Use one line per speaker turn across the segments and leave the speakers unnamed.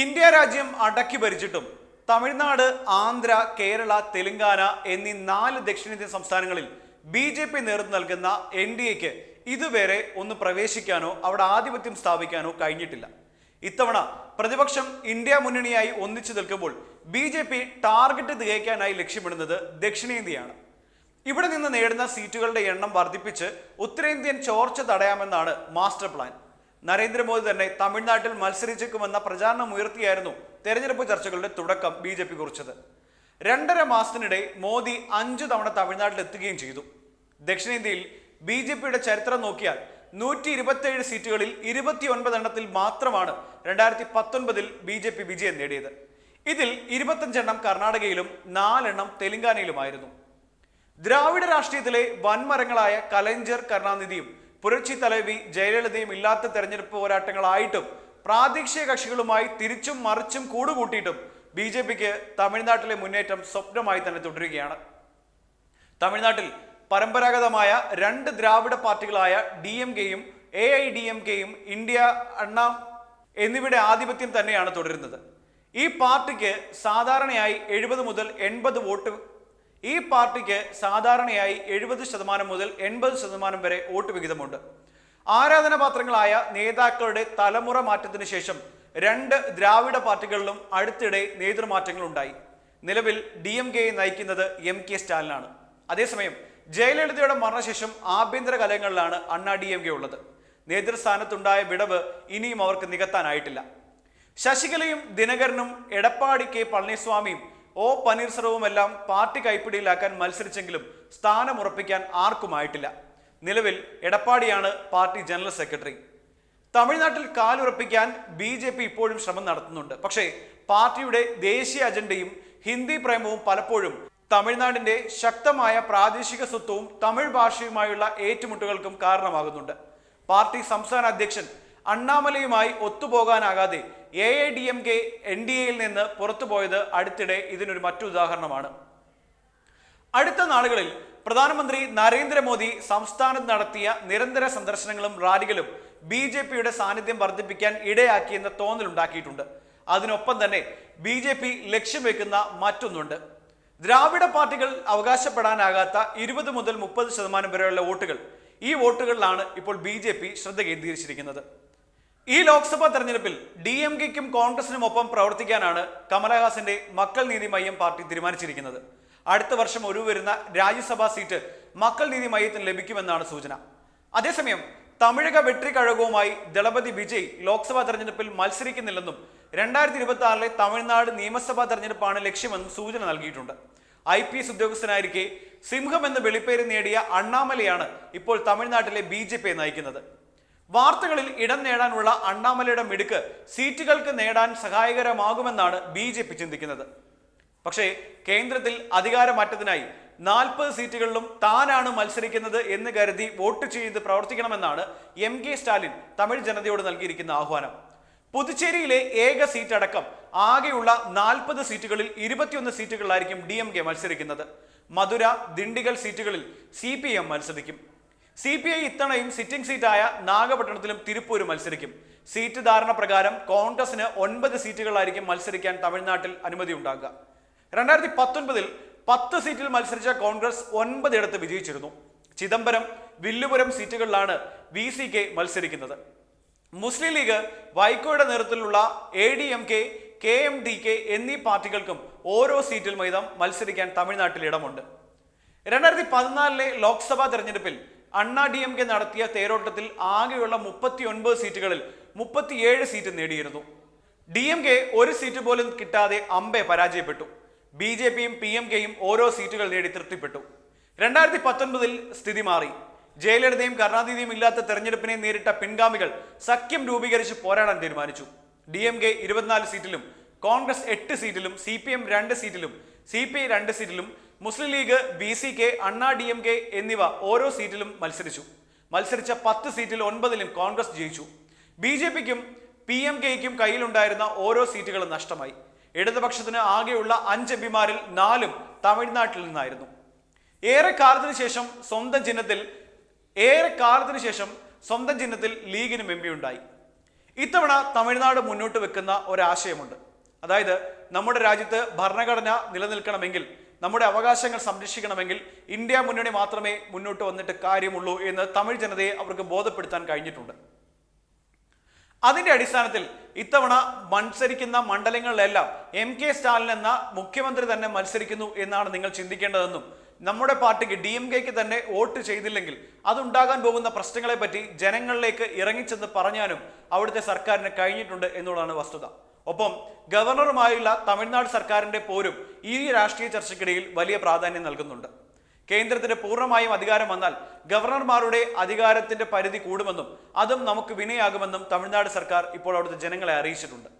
India രാജ്യം അടക്കി ഭരിച്ചിട്ടും തമിഴ്നാട് ആന്ധ്ര കേരള തെലങ്കാന എന്നീ നാല് ദക്ഷിണേന്ത്യൻ സംസ്ഥാനങ്ങളിൽ ബി ജെ പി നേതൃത്വം നൽകുന്ന എൻ ഡി എക്ക് ഇതുവരെ ഒന്ന് പ്രവേശിക്കാനോ അവിടെ ആധിപത്യം സ്ഥാപിക്കാനോ കഴിഞ്ഞിട്ടില്ല. ഇത്തവണ പ്രതിപക്ഷം ഇന്ത്യ മുന്നണിയായി ഒന്നിച്ചു നിൽക്കുമ്പോൾ ബി ജെ പി ടാർഗറ്റ് തികയ്ക്കാനായി ലക്ഷ്യമിടുന്നത് ദക്ഷിണേന്ത്യയാണ്. ഇവിടെ നിന്ന് നേടുന്ന സീറ്റുകളുടെ എണ്ണം വർദ്ധിപ്പിച്ച് ഉത്തരേന്ത്യൻ ചോർച്ച തടയാമെന്നാണ് മാസ്റ്റർ പ്ലാൻ. നരേന്ദ്രമോദി തന്നെ തമിഴ്നാട്ടിൽ മത്സരിച്ചേക്കുമെന്ന പ്രചാരണം ഉയർത്തിയായിരുന്നു തെരഞ്ഞെടുപ്പ് ചർച്ചകളുടെ തുടക്കം ബി ജെ പി കുറിച്ചത്. രണ്ടര മാസത്തിനിടെ മോദി അഞ്ചു തവണ തമിഴ്നാട്ടിൽ എത്തുകയും ചെയ്തു. ദക്ഷിണേന്ത്യയിൽ ബി ജെ പിയുടെ ചരിത്രം നോക്കിയാൽ നൂറ്റി ഇരുപത്തിയേഴ് സീറ്റുകളിൽ ഇരുപത്തിയൊൻപത് എണ്ണത്തിൽ മാത്രമാണ് രണ്ടായിരത്തി പത്തൊൻപതിൽ ബി ജെ പി വിജയം നേടിയത്. ഇതിൽ ഇരുപത്തഞ്ചെണ്ണം കർണാടകയിലും നാലെണ്ണം തെലങ്കാനയിലുമായിരുന്നു. ദ്രാവിഡ രാഷ്ട്രീയത്തിലെ വൻമരങ്ങളായ കലഞ്ചർ കരുണാനിധിയും പുരട്ചി തലവി ജയലളിതയും ഇല്ലാത്ത തെരഞ്ഞെടുപ്പ് പോരാട്ടങ്ങളായിട്ടും പ്രാദേശിക കക്ഷികളുമായി തിരിച്ചും മറിച്ചും കൂടുകൂട്ടിയിട്ടും ബി ജെ പിക്ക് തമിഴ്നാട്ടിലെ മുന്നേറ്റം സ്വപ്നമായി തന്നെ തുടരുകയാണ്. തമിഴ്നാട്ടിൽ പരമ്പരാഗതമായ രണ്ട് ദ്രാവിഡ പാർട്ടികളായ ഡി എം കെയും എ ഐ ഡി എം കെയും ഇന്ത്യ അണ്ണ എന്നിവയുടെ ആധിപത്യം തന്നെയാണ് തുടരുന്നത്. ഈ പാർട്ടിക്ക് സാധാരണയായി എഴുപത് മുതൽ എൺപത് വോട്ട് ഈ പാർട്ടിക്ക് സാധാരണയായി എഴുപത് ശതമാനം മുതൽ എൺപത് ശതമാനം വരെ വോട്ട് വിഹിതമുണ്ട്. ആരാധനാപാത്രങ്ങളായ നേതാക്കളുടെ തലമുറ മാറ്റത്തിന് ശേഷം രണ്ട് ദ്രാവിഡ പാർട്ടികളിലും അടുത്തിടെ നേതൃമാറ്റങ്ങൾ ഉണ്ടായി നിലവിൽ ഡി എം കെയെ നയിക്കുന്നത് എം കെ സ്റ്റാലിനാണ്. അതേസമയം ജയലളിതയുടെ മരണശേഷം ആഭ്യന്തര കലയങ്ങളിലാണ് അണ്ണാ ഡി എം കെ ഉള്ളത്. നേതൃസ്ഥാനത്തുണ്ടായ വിടവ് ഇനിയും അവർക്ക് നികത്താനായിട്ടില്ല. ശശികലയും ദിനകരനും എടപ്പാടി കെ പളനിസ്വാമിയും ഒ പനീർസെൽവവുമെല്ലാം പാർട്ടി കൈപ്പിടിയിലാക്കാൻ മത്സരിച്ചെങ്കിലും സ്ഥാനം ഉറപ്പിക്കാൻ ആർക്കുമായിട്ടില്ല നിലവിൽ എടപ്പാടിയാണ് പാർട്ടി ജനറൽ സെക്രട്ടറി. തമിഴ്നാട്ടിൽ കാലുറപ്പിക്കാൻ ബി ജെ പി ഇപ്പോഴും ശ്രമം നടത്തുന്നുണ്ട്. പക്ഷേ പാർട്ടിയുടെ ദേശീയ അജണ്ടയും ഹിന്ദി പ്രേമവും പലപ്പോഴും തമിഴ്നാടിന്റെ ശക്തമായ പ്രാദേശിക സ്വത്വവും തമിഴ് ഭാഷയുമായുള്ള ഏറ്റുമുട്ടുകൾക്കും കാരണമാകുന്നുണ്ട്. പാർട്ടി സംസ്ഥാന അധ്യക്ഷൻ അണ്ണാമലയുമായി ഒത്തുപോകാനാകാതെ A I D M K N D എയിൽ നിന്ന് പുറത്തുപോയത് അടുത്തിടെ ഇതിനൊരു മറ്റു ഉദാഹരണമാണ്. അടുത്ത നാളുകളിൽ പ്രധാനമന്ത്രി നരേന്ദ്രമോദി സംസ്ഥാനത്ത് നടത്തിയ നിരന്തര സന്ദർശനങ്ങളും റാലികളും ബി ജെ പിയുടെ സാന്നിധ്യം വർദ്ധിപ്പിക്കാൻ ഇടയാക്കിയെന്ന തോന്നലുണ്ടാക്കിയിട്ടുണ്ട്. അതിനൊപ്പം തന്നെ ബി ജെ പി ലക്ഷ്യം വെക്കുന്ന മറ്റൊന്നുണ്ട്. ദ്രാവിഡ പാർട്ടികൾ അവകാശപ്പെടാനാകാത്ത ഇരുപത് മുതൽ മുപ്പത് ശതമാനം വരെയുള്ള വോട്ടുകൾ ഈ വോട്ടുകളിലാണ് ഇപ്പോൾ ബി ശ്രദ്ധ കേന്ദ്രീകരിച്ചിരിക്കുന്നത്. ഈ ലോക്സഭാ തെരഞ്ഞെടുപ്പിൽ ഡി എം കെക്കും കോൺഗ്രസിനും ഒപ്പം പ്രവർത്തിക്കാനാണ് കമലഹാസന്റെ മക്കൾ നീതി മയ്യം പാർട്ടി തീരുമാനിച്ചിരിക്കുന്നത്. അടുത്ത വർഷം ഒരു വരുന്ന രാജ്യസഭാ സീറ്റ് മക്കൾ നീതി മയ്യത്തിന് ലഭിക്കുമെന്നാണ് സൂചന. അതേസമയം തമിഴക വെട്രി കഴകവുമായി ദളപതി വിജയ് ലോക്സഭാ തെരഞ്ഞെടുപ്പിൽ മത്സരിക്കുന്നില്ലെന്നും രണ്ടായിരത്തി ഇരുപത്തി ആറിലെ തമിഴ്നാട് നിയമസഭാ തെരഞ്ഞെടുപ്പാണ് ലക്ഷ്യമെന്നും സൂചന നൽകിയിട്ടുണ്ട്. ഐ പി എസ് ഉദ്യോഗസ്ഥനായിരിക്കെ സിംഹം എന്ന വെളിപ്പേര് നേടിയ അണ്ണാമലയാണ് ഇപ്പോൾ തമിഴ്നാട്ടിലെ ബി ജെ നയിക്കുന്നത്. വാർത്തകളിൽ ഇടം നേടാനുള്ള അണ്ണാമലയുടെ മിടുക്ക് സീറ്റുകൾക്ക് നേടാൻ സഹായകരമാകുമെന്നാണ് ബി ജെ പി ചിന്തിക്കുന്നത്. പക്ഷേ കേന്ദ്രത്തിൽ അധികാരമാറ്റത്തിനായി നാൽപ്പത് സീറ്റുകളിലും താനാണ് മത്സരിക്കുന്നത് എന്ന് കരുതി വോട്ട് ചെയ്ത് പ്രവർത്തിക്കണമെന്നാണ് എം കെ സ്റ്റാലിൻ തമിഴ് ജനതയോട് നൽകിയിരിക്കുന്ന ആഹ്വാനം. പുതുച്ചേരിയിലെ ഏക സീറ്റ് അടക്കം ആകെയുള്ള നാൽപ്പത് സീറ്റുകളിൽ ഇരുപത്തിയൊന്ന് സീറ്റുകളിലായിരിക്കും ഡി എം കെ മത്സരിക്കുന്നത്. മധുര ദിണ്ടിഗൽ സീറ്റുകളിൽ സി പി എം മത്സരിക്കും. സി പി ഐ ഇത്തവണയും സിറ്റിംഗ് സീറ്റായ നാഗപട്ടണത്തിലും തിരുപ്പൂരും മത്സരിക്കും. സീറ്റ് ധാരണ പ്രകാരം കോൺഗ്രസിന് ഒൻപത് സീറ്റുകളായിരിക്കും മത്സരിക്കാൻ തമിഴ്നാട്ടിൽ അനുമതി ഉണ്ടാകുക രണ്ടായിരത്തി പത്തൊൻപതിൽ പത്ത് സീറ്റിൽ മത്സരിച്ച കോൺഗ്രസ് ഒൻപതിടത്ത് വിജയിച്ചിരുന്നു. ചിദംബരം വില്ലുപുരം സീറ്റുകളിലാണ് വി സി കെ മത്സരിക്കുന്നത്. മുസ്ലിം ലീഗ് വൈക്കോയുടെ നേതൃത്വത്തിലുള്ള A D M K K M D K എന്നീ പാർട്ടികൾക്കും ഓരോ സീറ്റിൽ വീതം മത്സരിക്കാൻ തമിഴ്നാട്ടിൽ ഇടമുണ്ട്. രണ്ടായിരത്തി പതിനാലിലെ ലോക്സഭാ തെരഞ്ഞെടുപ്പിൽ അണ്ണാ ഡി എം കെ നടത്തിയ തേരോട്ടത്തിൽ ആകെയുള്ള മുപ്പത്തി ഒൻപത് സീറ്റുകളിൽ മുപ്പത്തിയേഴ് സീറ്റ് നേടിയിരുന്നു. ഡി എം കെ ഒരു സീറ്റ് പോലും കിട്ടാതെ അമ്പെ പരാജയപ്പെട്ടു. ബി ജെ പിയും പി എം കെയും ഓരോ സീറ്റുകൾ നേടി തൃപ്തിപ്പെട്ടു. രണ്ടായിരത്തി പത്തൊൻപതിൽ സ്ഥിതി മാറി. ജയലളിതയും കരുണാനിധിയും ഇല്ലാത്ത തെരഞ്ഞെടുപ്പിനെ നേരിട്ട പിൻഗാമികൾ സഖ്യം രൂപീകരിച്ച് പോരാടാൻ തീരുമാനിച്ചു. ഡി എം കെ ഇരുപത്തിനാല് സീറ്റിലും കോൺഗ്രസ് എട്ട് സീറ്റിലും സി പി എം രണ്ട് സീറ്റിലും സി പി ഐ രണ്ട് സീറ്റിലും Muslim League B C K Anna D M K എന്നിവ ഓരോ സീറ്റിലും മത്സരിച്ചു. മത്സരിച്ച പത്ത് സീറ്റിൽ ഒൻപതിലും കോൺഗ്രസ് ജയിച്ചു. ബി ജെ പിക്കും പി എം കെയ്ക്കും കയ്യിലുണ്ടായിരുന്ന ഓരോ സീറ്റുകളും നഷ്ടമായി. ഇടതുപക്ഷത്തിന് ആകെയുള്ള അഞ്ച് എം പിമാരിൽ നാലും തമിഴ്നാട്ടിൽ നിന്നായിരുന്നു. ഏറെ കാലത്തിന് ശേഷം സ്വന്തം ചിഹ്നത്തിൽ ഏറെ കാലത്തിന് ശേഷം സ്വന്തം ചിഹ്നത്തിൽ ലീഗിനും എം ഉണ്ടായി. ഇത്തവണ തമിഴ്നാട് മുന്നോട്ട് വെക്കുന്ന ഒരാശയമുണ്ട്. അതായത് നമ്മുടെ രാജ്യത്ത് ഭരണഘടന നിലനിൽക്കണമെങ്കിൽ നമ്മുടെ അവകാശങ്ങൾ സംരക്ഷിക്കണമെങ്കിൽ ഇന്ത്യ മുന്നണി മാത്രമേ മുന്നോട്ട് വന്നിട്ട് കാര്യമുള്ളൂ എന്ന് തമിഴ് ജനതയെ അവർക്ക് ബോധപ്പെടുത്താൻ കഴിഞ്ഞിട്ടുണ്ട്. അതിന്റെ അടിസ്ഥാനത്തിൽ ഇത്തവണ മത്സരിക്കുന്ന മണ്ഡലങ്ങളിലെല്ലാം എം കെ സ്റ്റാലിൻ എന്ന മുഖ്യമന്ത്രി തന്നെ മത്സരിക്കുന്നു എന്നാണ് നിങ്ങൾ ചിന്തിക്കേണ്ടതെന്നും നമ്മുടെ പാർട്ടിക്ക് ഡി എം കെക്ക് തന്നെ വോട്ട് ചെയ്തില്ലെങ്കിൽ അതുണ്ടാകാൻ പോകുന്ന പ്രശ്നങ്ങളെപ്പറ്റി ജനങ്ങളിലേക്ക് ഇറങ്ങിച്ചെന്ന് പറഞ്ഞാലും അവിടുത്തെ സർക്കാരിന് കഴിഞ്ഞിട്ടുണ്ട് എന്നുള്ളതാണ് വസ്തുത. ഒപ്പം ഗവർണറുമായുള്ള തമിഴ്നാട് സർക്കാരിന്റെ പോരും ഈ രാഷ്ട്രീയ ചർച്ചയ്ക്കിടയിൽ വലിയ പ്രാധാന്യം നൽകുന്നുണ്ട്. കേന്ദ്രത്തിന് പൂർണമായും അധികാരം വന്നാൽ ഗവർണർമാരുടെ അധികാരത്തിന്റെ പരിധി കൂടുമെന്നും അതും നമുക്ക് വിനയാകുമെന്നും തമിഴ്നാട് സർക്കാർ ഇപ്പോൾ അവിടുത്തെ ജനങ്ങളെ അറിയിച്ചിട്ടുണ്ട്.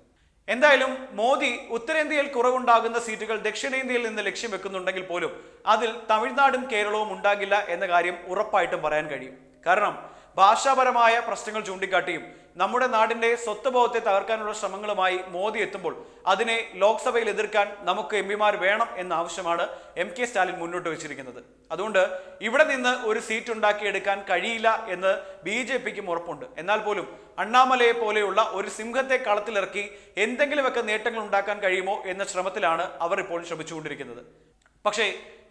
എന്തായാലും മോദി ഉത്തരേന്ത്യയിൽ കുറവുണ്ടാകുന്ന സീറ്റുകൾ ദക്ഷിണേന്ത്യയിൽ നിന്ന് ലക്ഷ്യം വെക്കുന്നുണ്ടെങ്കിൽ പോലും അതിൽ തമിഴ്നാടും കേരളവും ഉണ്ടാകില്ല എന്ന കാര്യം ഉറപ്പായിട്ടും പറയാൻ കഴിയും. കാരണം ഭാഷാപരമായ പ്രശ്നങ്ങൾ ചൂണ്ടിക്കാട്ടിയും നമ്മുടെ നാടിന്റെ സ്വത്വബോധത്തെ തകർക്കാനുള്ള ശ്രമങ്ങളുമായി മോദി എത്തുമ്പോൾ അതിനെ ലോക്സഭയിൽ എതിർക്കാൻ നമുക്ക് എം പിമാർ വേണം എന്ന ആവശ്യമാണ് എം കെ സ്റ്റാലിൻ മുന്നോട്ട് വെച്ചിരിക്കുന്നത്. അതുകൊണ്ട് ഇവിടെ നിന്ന് ഒരു സീറ്റ് ഉണ്ടാക്കിയെടുക്കാൻ കഴിയില്ല എന്ന് ബി ജെ പിക്കും ഉറപ്പുണ്ട്. എന്നാൽ പോലും അണ്ണാമലയെ പോലെയുള്ള ഒരു സിംഹത്തെ കളത്തിലിറക്കി എന്തെങ്കിലുമൊക്കെ നേട്ടങ്ങൾ ഉണ്ടാക്കാൻ കഴിയുമോ എന്ന ശ്രമത്തിലാണ് അവർ ഇപ്പോൾ ശ്രമിച്ചുകൊണ്ടിരിക്കുന്നത്. പക്ഷേ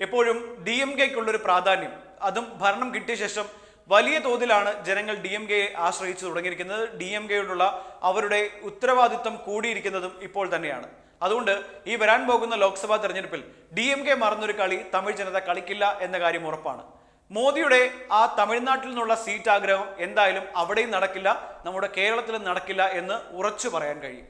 എപ്പോഴും ഡി എം കെക്കുള്ളൊരു പ്രാധാന്യം അതും ഭരണം കിട്ടിയ ശേഷം വലിയ തോതിലാണ് ജനങ്ങൾ ഡി എം കെയെ ആശ്രയിച്ചു തുടങ്ങിയിരിക്കുന്നത്. ഡി എം കെയോടുള്ള അവരുടെ ഉത്തരവാദിത്വം കൂടിയിരിക്കുന്നതും ഇപ്പോൾ തന്നെയാണ്. അതുകൊണ്ട് ഈ വരാൻ പോകുന്ന ലോക്സഭാ തെരഞ്ഞെടുപ്പിൽ ഡി എം കെ മറന്നൊരു കളി തമിഴ് ജനത കളിക്കില്ല എന്ന കാര്യം ഉറപ്പാണ്. മോദിയുടെ ആ തമിഴ്നാട്ടിൽ നിന്നുള്ള സീറ്റ് ആഗ്രഹം എന്തായാലും അവിടെയും നടക്കില്ല നമ്മുടെ കേരളത്തിലും നടക്കില്ല എന്ന് ഉറച്ചു പറയാൻ കഴിയും.